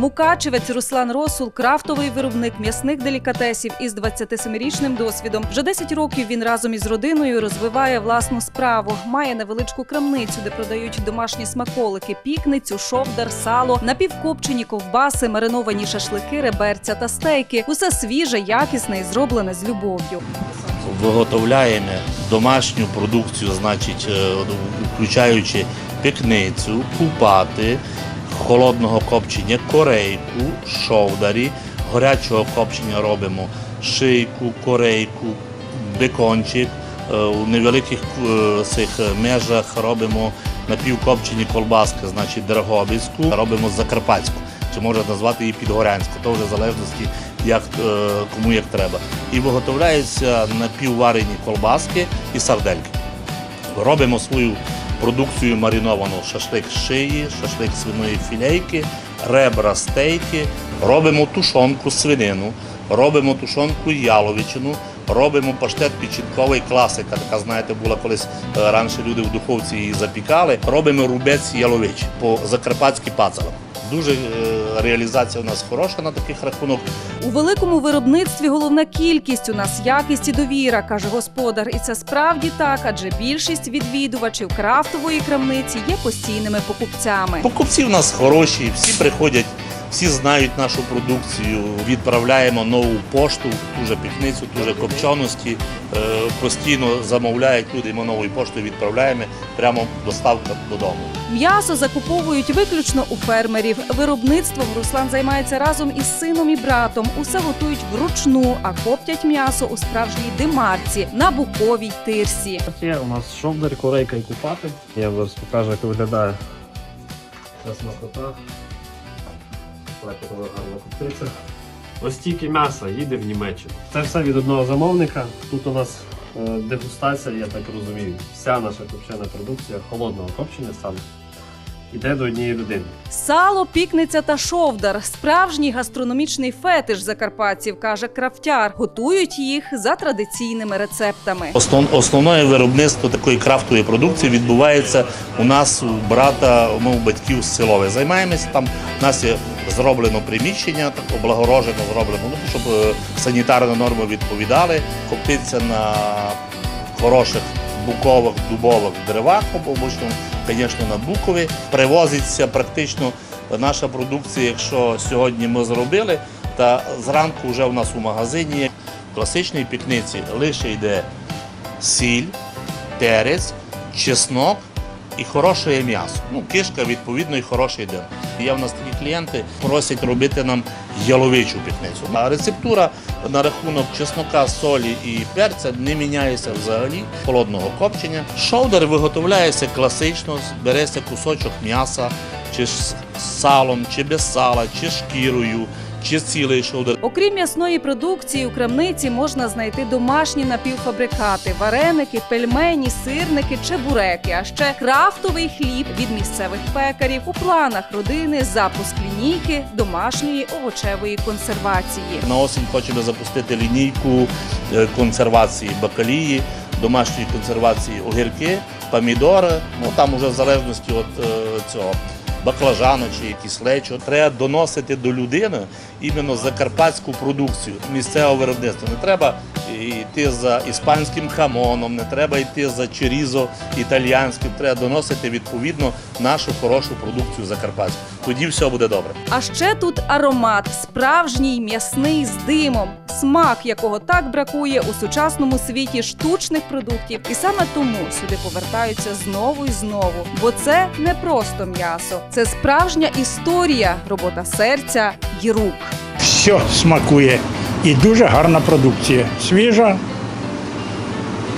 Мукачевець Руслан Росул крафтовий виробник м'ясних делікатесів із 27-річним досвідом. Вже 10 років він разом із родиною розвиває власну справу. Має невеличку крамницю, де продають домашні смаколики, пікницю, шовдар, сало, напівкопчені ковбаси, мариновані шашлики, реберця та стейки. Усе свіже, якісне і зроблене з любов'ю. виготовляємо домашню продукцію, значить, е, включаючи пікницю, купати, холодного копчення, корейку, шовдарі, гарячого копчення робимо шийку, корейку, бекончик. Е, У невеликих е, цих межах робимо напівкопчені колбаски, значить драгобицьку, робимо закарпатську, чи можна назвати її підгорянську, то вже в залежності як, е, кому як треба. І виготовляються напівварені колбаски і сардельки. Робимо свою продукцію мариновану шашлик шиї, шашлик свиної філейки, ребра стейки, робимо тушонку свинину, робимо тушонку яловичину, робимо паштет печінковий класика. Така, знаєте, була колись е, раніше люди в духовці її запікали. Робимо рубець ялович по закарпатськи пацалам. Дуже е, реалізація у нас хороша на таких рахунок. У великому виробництві головна кількість у нас якість і довіра, каже господар. І це справді так, адже більшість відвідувачів крафтової крамниці є постійними покупцями. Покупці у нас хороші, всі приходять, всі знають нашу продукцію. Відправляємо нову пошту, ту же пікницю, ту же копченості. Е, Постійно замовляють люди, ми новою поштою відправляємо прямо доставка додому. М'ясо закуповують виключно у фермерів. Виробництвом Руслан займається разом із сином і братом. Усе готують вручну, а коптять м'ясо у справжній димарці на буковій тирсі. Є у нас шовдар, корейка і купати. Я зараз покажу, як виглядає ця смакота. Так, вона гарно коптиться. Ось тільки м'ясо їде в Німеччину. Це все від одного замовника. Тут у нас е, дегустація, я так розумію. Вся наша копчена продукція холодного копчення саме йде до однієї людини. Сало, пікниця та шовдар справжній гастрономічний фетиш закарпатців, каже крафтяр. Готують їх за традиційними рецептами. Основ, основне виробництво такої крафтової продукції відбувається у нас у брата, у батьків з селове. Займаємося там. У нас є зроблено приміщення, облагорожено зроблено, ну, щоб е, санітарні норми відповідали. Коптиться на хороших букових дубових деревах, обично, звісно, на букові. Привозиться практично наша продукція, якщо сьогодні ми зробили, та зранку вже у нас у магазині в класичній пікниці лише йде сіль, перець, чеснок і хороше м'ясо. Ну, кишка, відповідно, і хороший дим. Є в нас такі клієнти, просять робити нам яловичу пітницю. А рецептура на рахунок чеснока, солі і перця не міняється взагалі холодного копчення. Шоудер виготовляється класично, береться кусочок м'яса, чи з салом, чи без сала, чи шкірою, чи цілий шовдар. Окрім м'ясної продукції, у крамниці можна знайти домашні напівфабрикати, вареники, пельмені, сирники, чебуреки, а ще крафтовий хліб від місцевих пекарів. У планах родини запуск лінійки домашньої овочевої консервації. На осінь хочемо запустити лінійку е, консервації бакалії, домашньої консервації огірки, помідори. Ну там уже в залежності від е, цього баклажану чи якісь лечо. Треба доносити до людини іменно закарпатську продукцію місцевого виробництва. Не треба йти за іспанським хамоном, не треба йти за черізо італіянським. Треба доносити відповідно нашу хорошу продукцію закарпатську. Тоді все буде добре. А ще тут аромат, справжній м'ясний з димом, смак якого так бракує у сучасному світі штучних продуктів. І саме тому сюди повертаються знову і знову. Бо це не просто м'ясо, це справжня історія, робота серця й рук. все смакує. І дуже гарна продукція. Свіжа,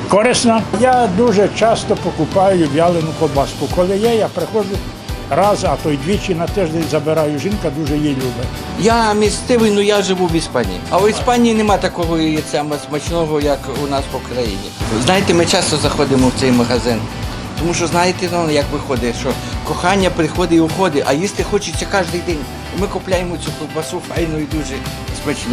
корисна. Я дуже часто покупаю вялену колбаску. Коли є, я приходжу раз, а то й двічі на тиждень забираю. Жінка дуже її любить. Я місцевий, але я живу в Іспанії. А в Іспанії нема такого яйця смачного, як у нас в Україні. Знаєте, ми часто заходимо в цей магазин. Тому що знаєте, ну як виходить, що кохання приходить і уходить, а їсти хочеться кожен день. Ми купляємо цю колбасу файну і дуже смачну.